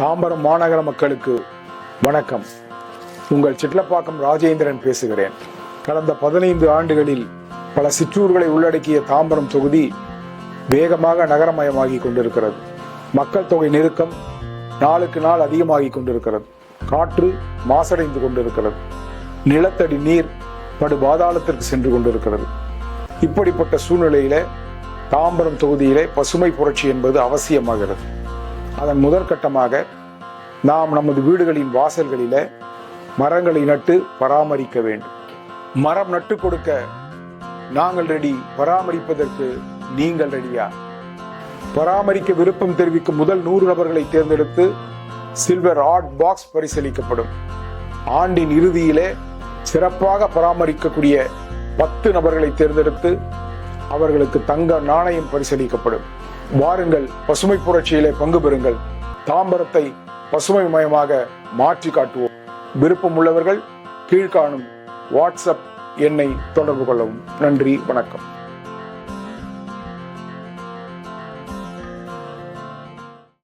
தாம்பரம் மாநகர மக்களுக்கு வணக்கம். உங்கள் சிட்லப்பாக்கம் ராஜேந்திரன் பேசுகிறேன். கடந்த பதினைந்து ஆண்டுகளில் பல சிற்றூர்களை உள்ளடக்கிய தாம்பரம் தொகுதி வேகமாக நகரமயமாகி கொண்டிருக்கிறது. மக்கள் தொகை நெருக்கம் நாளுக்கு நாள் அதிகமாகி கொண்டிருக்கிறது. காற்று மாசடைந்து கொண்டிருக்கிறது. நிலத்தடி நீர் படு பாதாளத்திற்கு சென்று கொண்டிருக்கிறது. இப்படிப்பட்ட சூழ்நிலையில தாம்பரம் தொகுதியிலே பசுமை புரட்சி என்பது அவசியமாகிறது. அதன் முதற்கட்டமாக நாம் நமது வீடுகளின் வாசல்களில் மரங்களை நட்டு பராமரிக்க வேண்டும். மரம் நட்டு கொடுக்க நாங்கள் ரெடி. பராமரிப்பதற்கு நீங்கள் ரெடியா? பராமரிக்க விருப்பம் தெரிவிக்கும் முதல் நூறு நபர்களை தேர்ந்தெடுத்து சில்வர் ஆர்ட் பாக்ஸ் பரிசீலிக்கப்படும் ஆண்டின் இறுதியிலே சிறப்பாக பராமரிக்கக்கூடிய பத்து நபர்களை தேர்ந்தெடுத்து அவர்களுக்கு தங்க நாணயம் பரிசீலிக்கப்படும் வாருங்கள் பசுமை புரட்சியிலே பங்கு பெறுங்கள். தாம்பரத்தை பசுமைமயமாக மாற்றி காட்டுவோம். விருப்பம் உள்ளவர்கள் கீழ்காணும் வாட்ஸ்அப் எண்ணை தொடர்பு கொள்ளவும். நன்றி வணக்கம்.